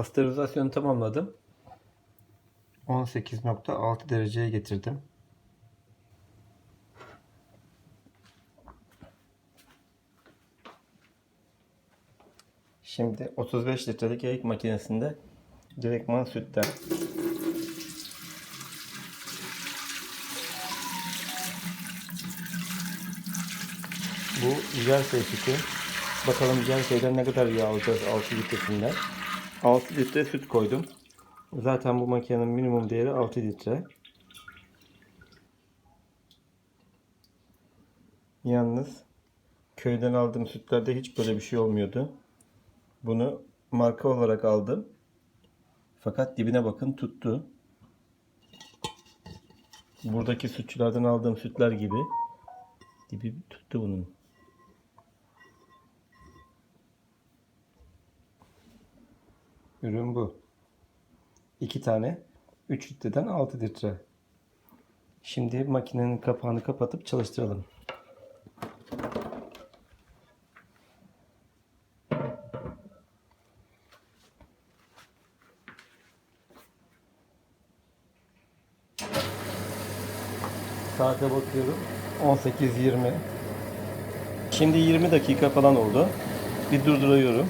Pastörizasyonu tamamladım. 18.6 dereceye getirdim. Şimdi 35 litrelik yayık makinesinde direktman sütten Bu Jersey sütü. Bakalım Jersey'den ne kadar yağ alacağız 6 litresinden. 6 litre süt koydum. Zaten bu makinenin minimum değeri 6 litre. Yalnız köyden aldığım sütlerde hiç böyle bir şey olmuyordu. Bunu marka olarak aldım. Fakat dibine bakın tuttu. Buradaki sütçülerden aldığım sütler gibi dibi tuttu bunun. Ürün bu. 2 tane 3 litreden 6 litre. Şimdi makinenin kapağını kapatıp çalıştıralım. Saate bakıyorum. 18.20. Şimdi 20 dakika falan oldu. Bir durduruyorum.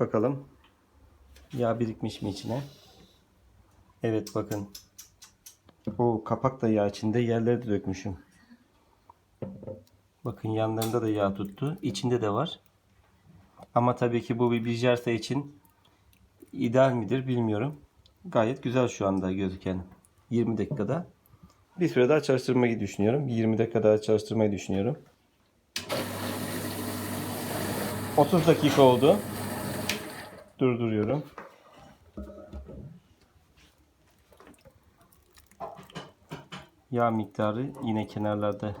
Bakalım. Yağ birikmiş mi içine? Evet bakın. O kapak da yağ içinde. Yerleri de dökmüşüm. Bakın yanlarında da yağ tuttu. İçinde de var. Ama tabii ki bu bir bijerse için ideal midir bilmiyorum. Gayet güzel şu anda gözüken 20 dakikada. Bir süre daha çalıştırmayı düşünüyorum. 20 dakika daha çalıştırmayı düşünüyorum. 30 dakika oldu. Durduruyorum. Yağ miktarı yine kenarlarda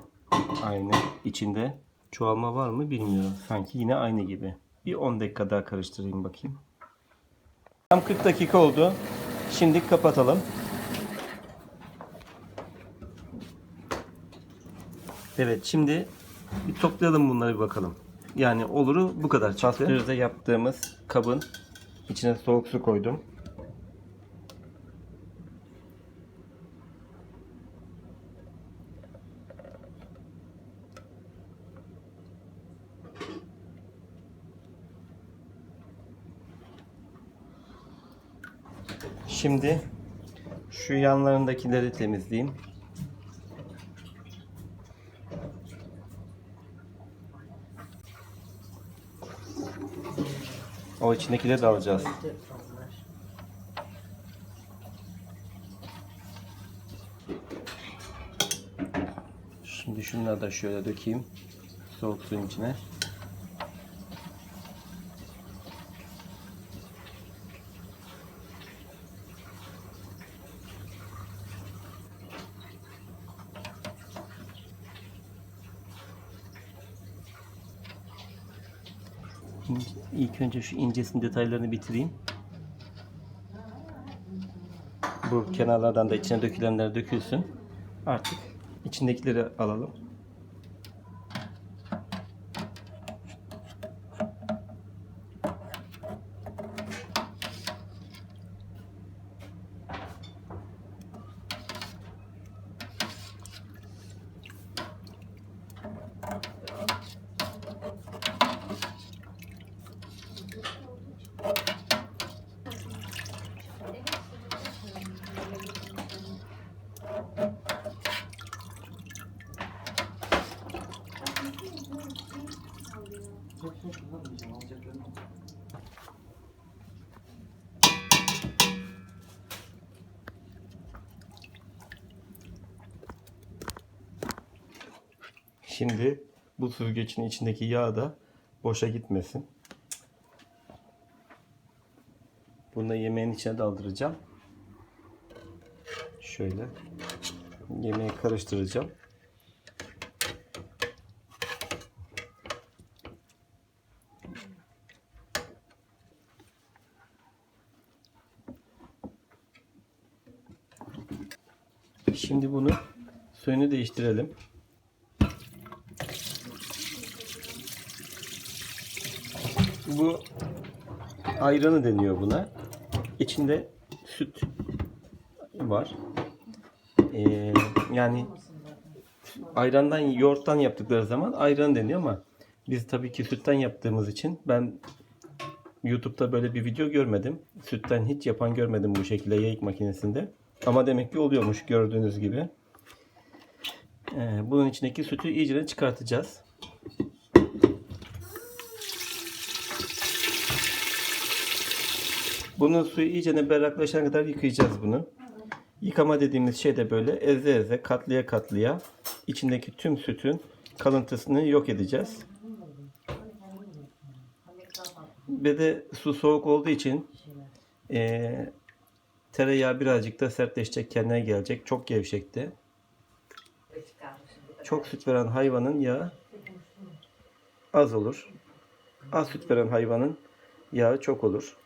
aynı. İçinde çoğalma var mı bilmiyorum. Sanki yine aynı gibi. Bir 10 dakika daha karıştırayım bakayım. Tam 40 dakika oldu. Şimdi kapatalım. Evet şimdi bir toplayalım bunları bir bakalım. Yani oluru bu kadar çıktı. Pastörize yaptığımız kabın içine soğuk su koydum. Şimdi şu yanlarındakileri temizleyeyim. O içindekileri de alacağız. Şimdi şunları da şöyle dökeyim. Soğuk suyun içine. İlk önce şu incesin detaylarını bitireyim. Bu kenarlardan da içine dökülenler dökülsün. Artık içindekileri alalım. Şimdi bu süzgecin içindeki yağ da boşa gitmesin. Bunu yemeğin içine daldıracağım. Şöyle. Yemeği karıştıracağım. Şimdi bunu suyunu değiştirelim. Bu ayranı deniyor buna. İçinde süt var. Ee, yani ayrandan yoğurttan yaptıkları zaman ayran deniyor ama biz tabii ki sütten yaptığımız için ben YouTube'da böyle bir video görmedim. Sütten hiç yapan görmedim bu şekilde yayık makinesinde. Ama demek ki oluyormuş gördüğünüz gibi. Ee, bunun içindeki sütü iyice çıkartacağız. Bunun suyu iyice berraklaşana kadar yıkayacağız bunu. Yıkama dediğimiz şey de böyle eze eze katlıya katlıya içindeki tüm sütün kalıntısını yok edeceğiz. Ve de su soğuk olduğu için eee, tereyağı birazcık da sertleşecek, kendine gelecek. Çok gevşekti. Çok süt veren hayvanın yağı az olur. Az süt veren hayvanın yağı çok olur.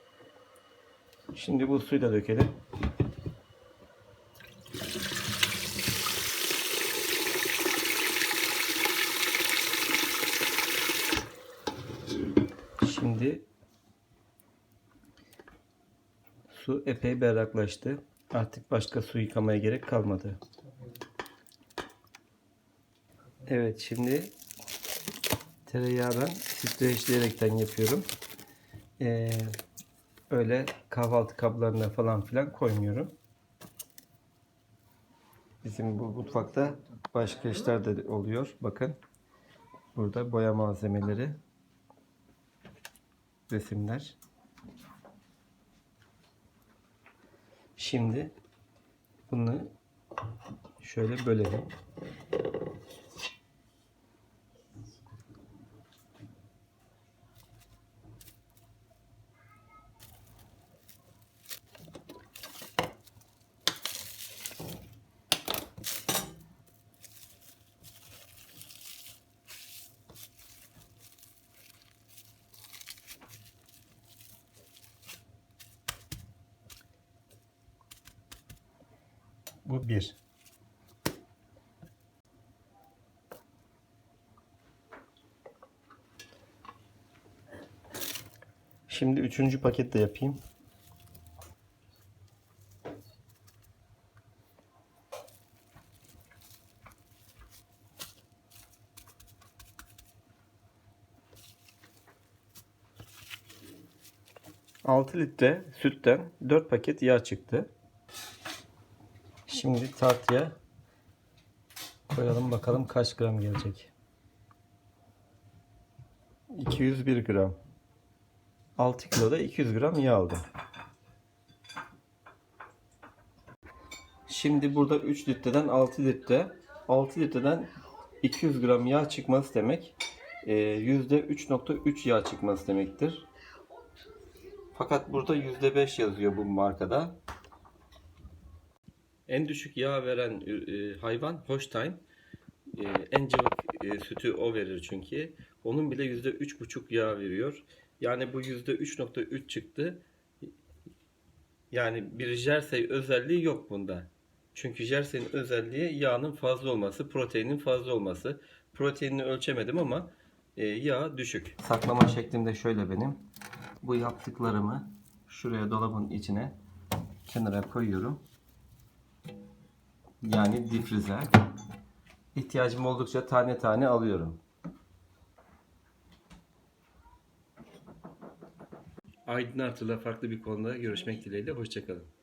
Şimdi bu suyu da dökelim. Şimdi su epey berraklaştı. Artık başka su yıkamaya gerek kalmadı. Evet şimdi tereyağı ben streçleyerekten yapıyorum. Ee, öyle kahvaltı kaplarına falan filan koymuyorum. Bizim bu mutfakta başka işler de oluyor. Bakın burada boya malzemeleri resimler. Şimdi bunu şöyle bölelim. Bu bir. Şimdi üçüncü paket de yapayım. Altı litre sütten 4 paket yağ çıktı. Şimdi tartıya koyalım bakalım kaç gram gelecek. 201 gram. 6 kiloda 200 gram yağ aldım. Şimdi burada 3 litreden 6 litre. 6 litreden 200 gram yağ çıkması demek e, %3.3 yağ çıkması demektir. Fakat burada %5 yazıyor bu markada. En düşük yağ veren e, hayvan Holstein. E, en cıvık e, sütü o verir çünkü. Onun bile %3,5 yağ veriyor. Yani bu %3,3 çıktı. Yani bir jersey özelliği yok bunda. Çünkü jersey'nin özelliği yağının fazla olması, proteinin fazla olması. Proteinini ölçemedim ama e, yağ düşük. Saklama şeklimde şöyle benim. Bu yaptıklarımı şuraya dolabın içine kenara koyuyorum. Yani difrize. İhtiyacım oldukça tane tane alıyorum. Aydın Artı'la farklı bir konuda görüşmek dileğiyle. Hoşçakalın.